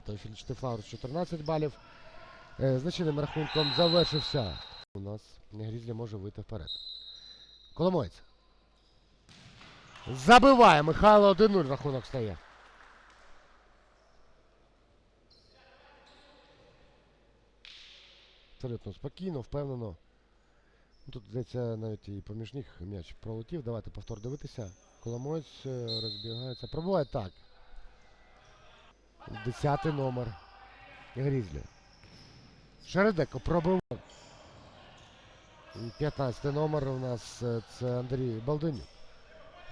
Теофіль Штефлаур 14 балів. Е, Значним рахунком завершився. У нас Грізлі може вийти вперед. Коломоєць. Забиває Михайло 1-0 рахунок стає. Абсолютно спокійно, впевнено. Тут, здається, навіть і поміж ніг м'яч пролетів. Давайте повтор дивитися. Коломоєць е, розбігається. Пробуває так. Десятий номер. Грізлі. Шередеко пробив. 15 номер у нас е, це Андрій Балденюк.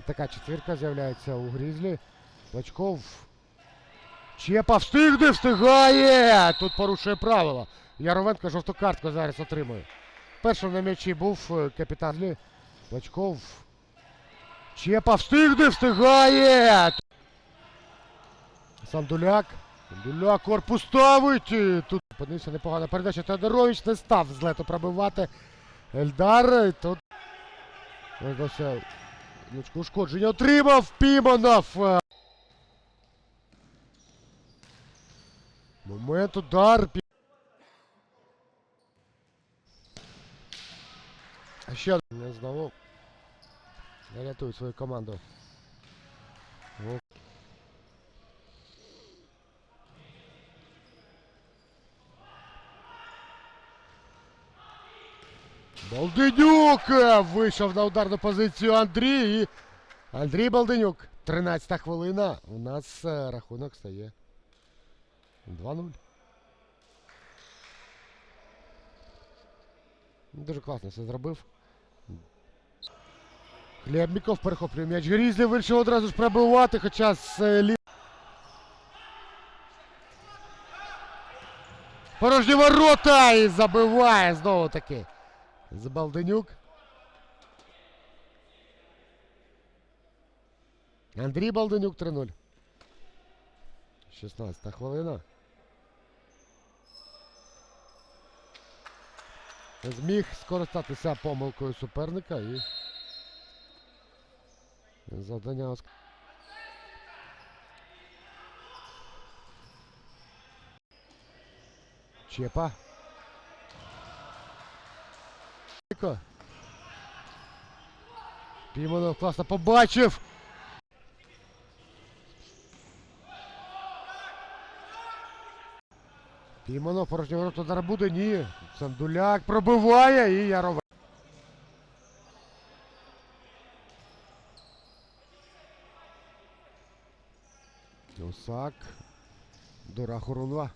Така четвірка з'являється у Грізлі. Плачков. Чепа встигне, встигає! Тут порушує правила. Яровенко жовту картку зараз отримує. Першим на м'ячі був е, капітан Лі. Плачков. Чепа встигне, встигає! Сандуляк. Сандуляк корпус ставить. Тут подивився непогана передача. Теодорович не став з лету пробивати. Ельдар. і Тут ушкодження отримав Піманов. Е, Момент удар. А ще не знову рятують свою команду. Балденюк е, вийшов на ударну позицію Андрій. Андрій Балденюк. 13 хвилина. У нас е, рахунок стає 2-0. Дуже класно все зробив. Хлєбніков перехоплює м'яч. Грізлі вирішив одразу ж пробивати, хоча з е, лі... Порожні ворота і забиває знову таки. Забалденюк. Андрій Балденюк 3-0. 16 хвилина. Зміг скористатися помилкою суперника і завдання Чепа. Ко. Пімонов класно побачив. Пімонов порожній ворот удар буде, ні. Сандуляк пробиває і Ярове. Усак. Дура Хорунва.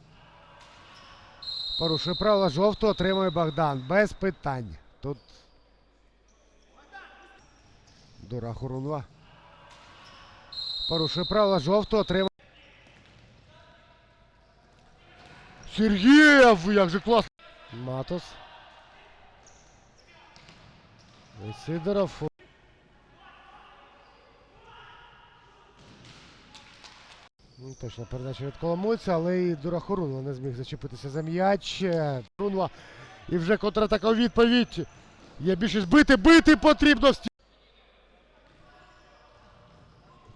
Порушує правила жовту, отримує Богдан. Без питань. Тут. Дура Хорунва. Порушує правила жовту, отримує. Сергієв! Як же класно! Матос. Сидоров. Ну, Точно передача від Коломойця, але і Дурахорунова не зміг зачепитися за м'яч. Рунва. І вже контратака у відповідь. Є більшість бити, бити потрібно.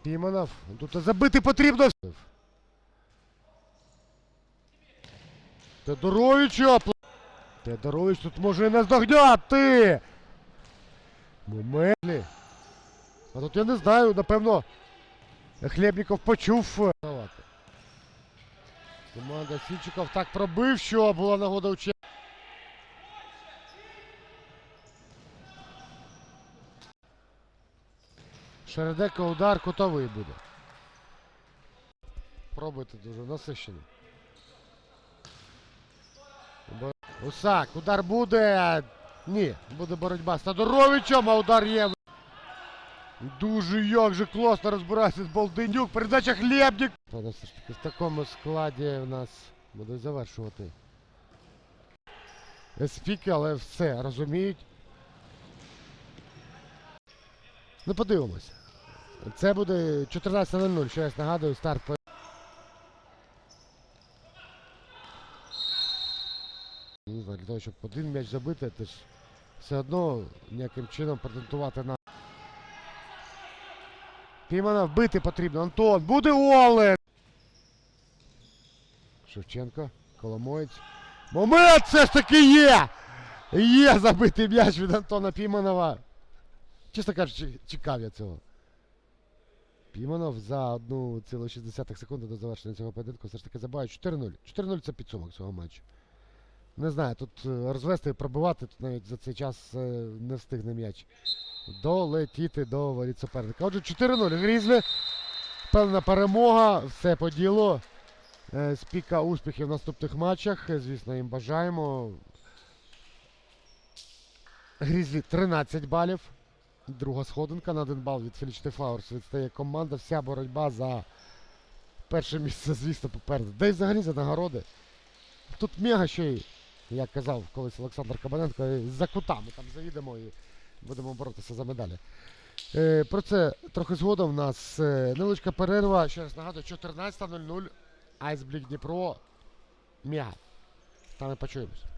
Піманов. Тут забити потрібно. Теодорович опла. Теодорович тут може не здогняти. Момелі. А тут я не знаю, напевно. Хлєбніков почув. Команда Сінчиков так пробив, що була нагода у Шередека удар кутовий буде. Пробуйте дуже насищено. Усак, удар буде. Ні, буде боротьба з Тодоровичем, а удар є. Дуже як же класно розбирається з Болденюк. Передача Хлєбнік. В такому складі в нас буде завершувати. Еспіки, але все розуміють. Ну подивимось. Це буде 14.00, ще раз нагадую, старт по. Для того, щоб один м'яч забити, ти ж все одно ніяким чином претендувати на. Пімана вбити потрібно. Антон, буде Олен! Шевченко. Коломоєць. Момент все ж таки є! Є забитий м'яч від Антона Піманова. Чесно кажучи, чекав я цього. Піманов за 1,6 секунди до завершення цього поєдинку все ж таки забиває 4-0. 4-0 це підсумок цього матчу. Не знаю, тут е, розвести і пробивати, тут навіть за цей час е, не встигне м'яч долетіти до воріт суперника. Отже, 4-0. Грізлі. Певна перемога. Все по ділу. Е, Спіка успіхів в наступних матчах. Звісно, їм бажаємо. Грізлі 13 балів. Друга сходинка на один бал від Фелічти Флауерс відстає команда. Вся боротьба за перше місце, звісно, попереду. Де взагалі за нагороди. Тут мега ще й, як казав колись Олександр Кабаненко, за кутами там заїдемо і будемо боротися за медалі. Е, про це трохи згодом. У нас е, невеличка перерва. Ще раз нагадую, 14.00. Айсблік Дніпро. Мега. Там і почуємось.